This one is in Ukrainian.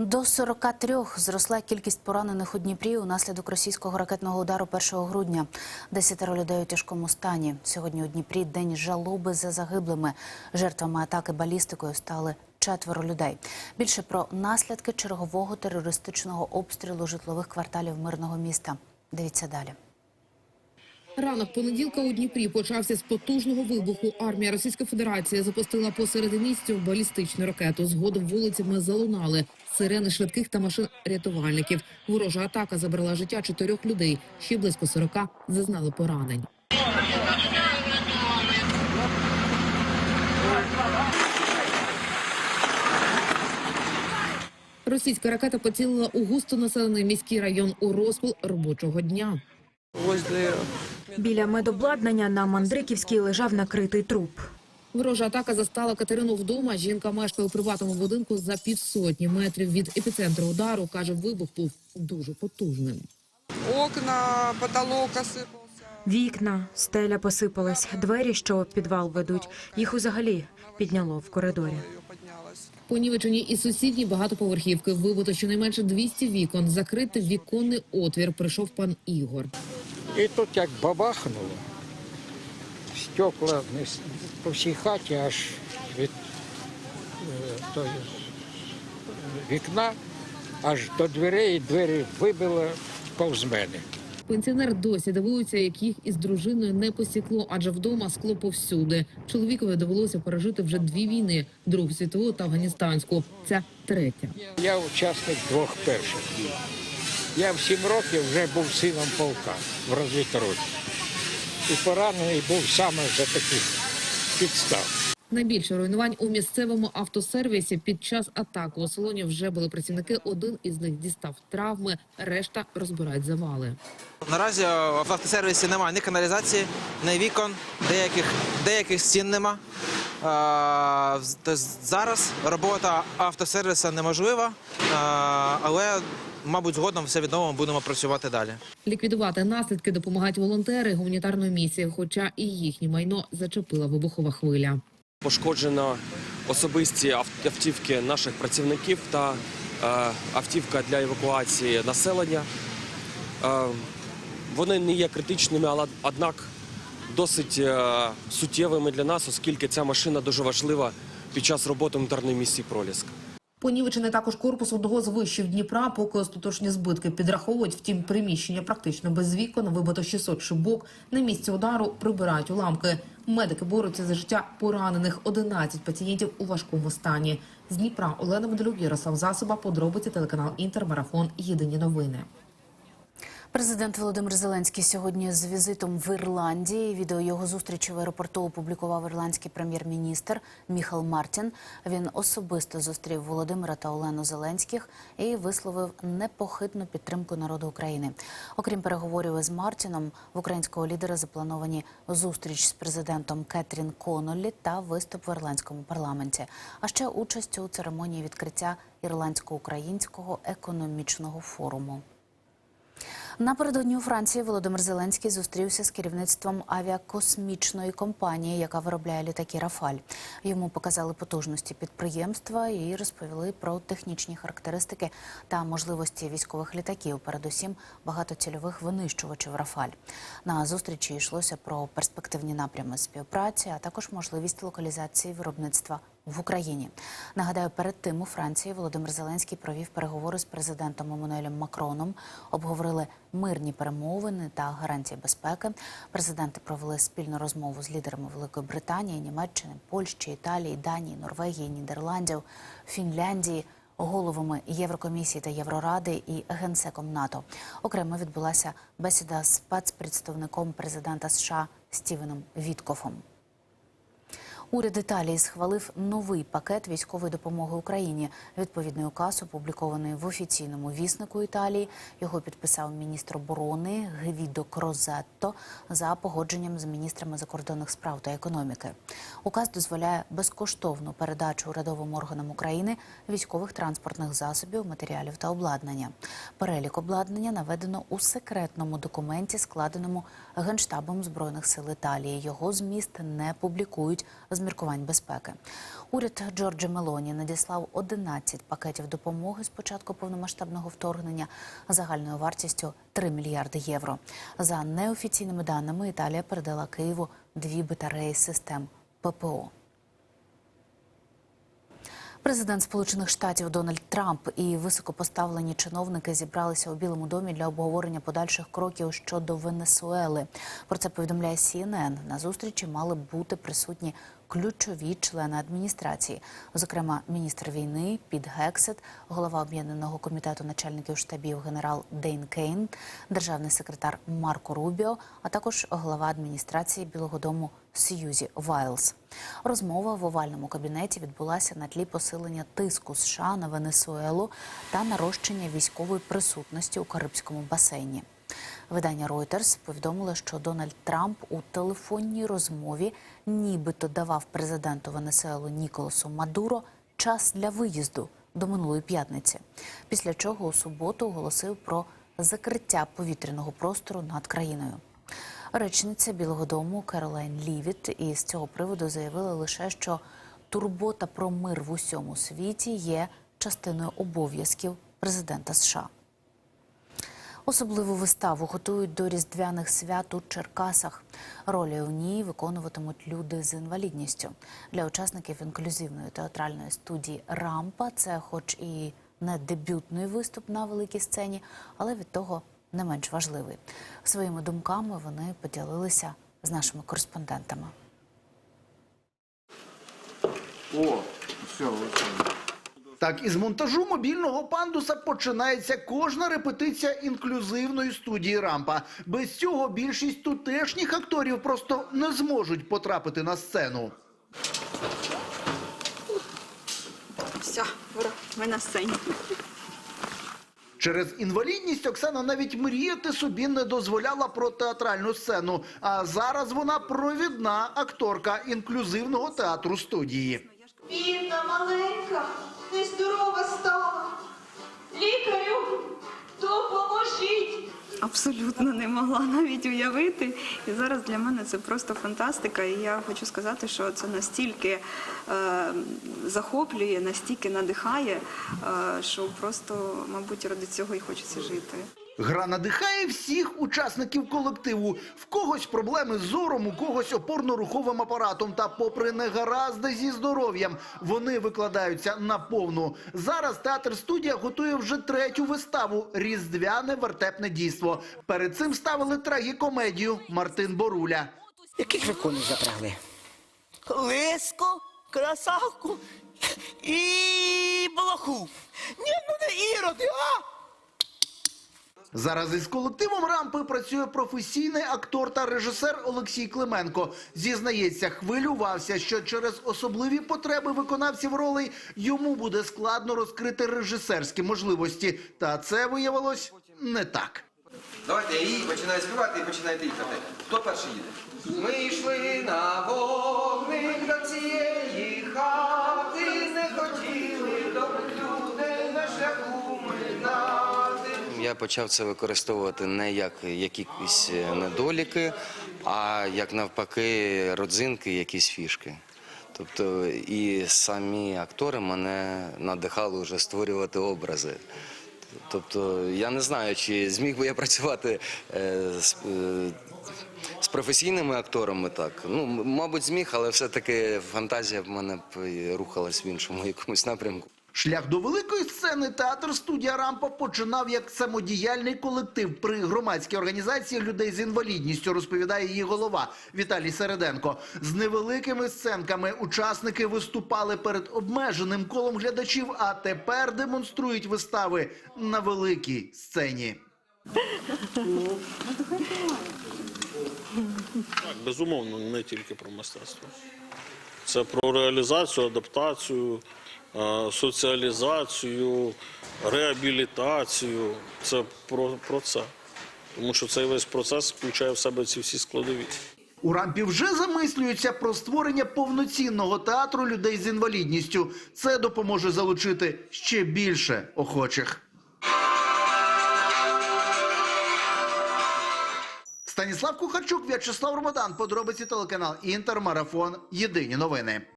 До 43 зросла кількість поранених у Дніпрі унаслідок російського ракетного удару 1 грудня. Десятеро людей у тяжкому стані. Сьогодні у Дніпрі день жалоби за загиблими. Жертвами атаки балістикою стали четверо людей. Більше про наслідки чергового терористичного обстрілу житлових кварталів мирного міста. Дивіться далі. Ранок понеділка у Дніпрі почався з потужного вибуху. Армія Російської Федерації запустила посеред місця балістичну ракету. Згодом вулицями залунали сирени швидких та машин рятувальників. Ворожа атака забрала життя чотирьох людей. Ще близько 40 зазнали поранень. Російська ракета поцілила у густонаселений міський район у розпал робочого дня. возле Біля медобладнання на Мандриківській лежав накритий труп. Ворожа атака застала Катерину вдома. Жінка мешкає у приватному будинку за півсотні метрів від епіцентру удару. Каже, вибух був дуже потужним. окна, потолок осыпался. Вікна, стеля посипалась, двері, що в підвал ведуть. Їх взагалі підняло в коридорі. Понівечені і сусідні багатоповерхівки. Вибито щонайменше 200 вікон. Закрити віконний отвір прийшов пан Ігор. І тут як бабахнуло, стекла по всій хаті аж від е, тої, е, вікна, аж до дверей, і двері вибило повз мене. Пенсіонер досі дивується, як їх із дружиною не посікло, адже вдома скло повсюди. Чоловікові довелося пережити вже дві війни: Другу світову та афганістанську. Це третя. Я учасник двох перших дій. Я в сім років вже був сином полка в розвідроті. І поранений був саме за таких підстав. Найбільше руйнувань у місцевому автосервісі під час атаки у салоні вже були працівники. Один із них дістав травми, решта розбирають завали. Наразі в автосервісі немає ні каналізації, ні вікон, деяких, деяких стін нема. Зараз робота автосервісу неможлива, але, мабуть, згодом все відомо будемо працювати далі. Ліквідувати наслідки допомагають волонтери гуманітарної місії, хоча і їхнє майно зачепила вибухова хвиля. Пошкоджено особисті автівки наших працівників та е, автівка для евакуації населення. Е, вони не є критичними, але однак досить е, суттєвими для нас, оскільки ця машина дуже важлива під час роботи гуманітарної місії Проліск. Понівечений також корпус одного з вишів Дніпра, поки остаточні збитки підраховують. Втім, приміщення практично без вікон, вибито 600 шибок. На місці удару прибирають уламки. Медики борються за життя поранених. 11 пацієнтів у важкому стані. З Дніпра Олена Медалюк, Ярослав Засоба, подробиці телеканал Інтермарафон. Єдині новини. Президент Володимир Зеленський сьогодні з візитом в Ірландії. Відео його зустрічі в аеропорту опублікував ірландський прем'єр-міністр Міхал Мартін. Він особисто зустрів Володимира та Олену Зеленських і висловив непохитну підтримку народу України. Окрім переговорів із Мартіном, в українського лідера заплановані зустріч з президентом Кетрін Коноллі та виступ в ірландському парламенті. А ще участь у церемонії відкриття ірландсько-українського економічного форуму. Напередодні у Франції Володимир Зеленський зустрівся з керівництвом авіакосмічної компанії, яка виробляє літаки Рафаль. Йому показали потужності підприємства і розповіли про технічні характеристики та можливості військових літаків, передусім багатоцільових винищувачів Рафаль. На зустрічі йшлося про перспективні напрями співпраці, а також можливість локалізації виробництва в Україні. Нагадаю, перед тим у Франції Володимир Зеленський провів переговори з президентом Еммануелем Макроном, обговорили мирні перемовини та гарантії безпеки. Президенти провели спільну розмову з лідерами Великої Британії, Німеччини, Польщі, Італії, Данії, Норвегії, Нідерландів, Фінляндії. Головами Єврокомісії та Євроради і генсеком НАТО окремо відбулася бесіда з спецпредставником президента США Стівеном Віткофом. Уряд Італії схвалив новий пакет військової допомоги Україні. Відповідний указ опублікований в офіційному віснику Італії. Його підписав міністр оборони Гвідо Крозетто за погодженням з міністрами закордонних справ та економіки. Указ дозволяє безкоштовну передачу урядовим органам України військових транспортних засобів, матеріалів та обладнання. Перелік обладнання наведено у секретному документі, складеному генштабом збройних сил Італії. Його зміст не публікують з з безпеки. Уряд Джорджа Мелоні надіслав 11 пакетів допомоги з початку повномасштабного вторгнення загальною вартістю 3 мільярди євро. За неофіційними даними, Італія передала Києву дві батареї систем ППО. Президент Сполучених Штатів Дональд Трамп і високопоставлені чиновники зібралися у Білому домі для обговорення подальших кроків щодо Венесуели. Про це повідомляє CNN. На зустрічі мали бути присутні ключові члени адміністрації, зокрема міністр війни Піт Гексет, голова об'єднаного комітету начальників штабів генерал Дейн Кейн, державний секретар Марко Рубіо, а також глава адміністрації Білого Дому Сьюзі Вайлз. Розмова в овальному кабінеті відбулася на тлі посилення тиску США на Венесуелу та нарощення військової присутності у Карибському басейні. Видання Reuters повідомило, що Дональд Трамп у телефонній розмові нібито давав президенту Венесуелу Ніколасу Мадуро час для виїзду до минулої п'ятниці, після чого у суботу оголосив про закриття повітряного простору над країною. Речниця Білого Дому Керолайн Лівіт із цього приводу заявила лише, що турбота про мир в усьому світі є частиною обов'язків президента США. Особливу виставу готують до різдвяних свят у Черкасах. Ролі у ній виконуватимуть люди з інвалідністю. Для учасників інклюзивної театральної студії Рампа це, хоч і не дебютний виступ на великій сцені, але від того не менш важливий. Своїми думками вони поділилися з нашими кореспондентами. О, все, оце. Так, із монтажу мобільного пандуса починається кожна репетиція інклюзивної студії Рампа. Без цього більшість тутешніх акторів просто не зможуть потрапити на сцену. Все, ура, ми на сцені. Через інвалідність Оксана навіть мріяти собі не дозволяла про театральну сцену. А зараз вона провідна акторка інклюзивного театру студії. Бідна, маленька, нездорова стала. Лікарю, допоможіть. Абсолютно не могла навіть уявити. І зараз для мене це просто фантастика. І я хочу сказати, що це настільки е, захоплює, настільки надихає, е, що просто, мабуть, ради цього і хочеться жити. Гра надихає всіх учасників колективу. В когось проблеми з зором, у когось опорно-руховим апаратом. Та попри негаразди зі здоров'ям, вони викладаються на повну. Зараз театр студія готує вже третю виставу Різдвяне вертепне дійство. Перед цим ставили трагікомедію Мартин Боруля. Яких ви коней запрягли? Лиску, красавку і блоху. Ні, ну не іроди, а! Зараз із колективом рампи працює професійний актор та режисер Олексій Клименко. Зізнається, хвилювався, що через особливі потреби виконавців ролей йому буде складно розкрити режисерські можливості. Та це виявилось не так. Давайте я її починаю співати і починаєте їхати. Хто перший їде? Ми йшли на вогник до цієї хати, не хотіли до людей на шляху минати. Я почав це використовувати не як якісь недоліки, а як навпаки родзинки, якісь фішки. Тобто і самі актори мене надихали вже створювати образи. Тобто я не знаю, чи зміг би я працювати е, з, е, з професійними акторами так. Ну, мабуть, зміг, але все-таки фантазія в мене рухалась в іншому якомусь напрямку. Шлях до великої сцени театр студія Рампа починав як самодіяльний колектив при громадській організації людей з інвалідністю, розповідає її голова Віталій Середенко. З невеликими сценками учасники виступали перед обмеженим колом глядачів, а тепер демонструють вистави на великій сцені. Так, безумовно, не тільки про мистецтво. Це про реалізацію, адаптацію, соціалізацію, реабілітацію. Це про, про це. Тому що цей весь процес включає в себе ці всі складові. У рампі вже замислюються про створення повноцінного театру людей з інвалідністю. Це допоможе залучити ще більше охочих. Станіслав Кухарчук, В'ячеслав Ромадан. Подробиці телеканал Інтер. Марафон. Єдині новини.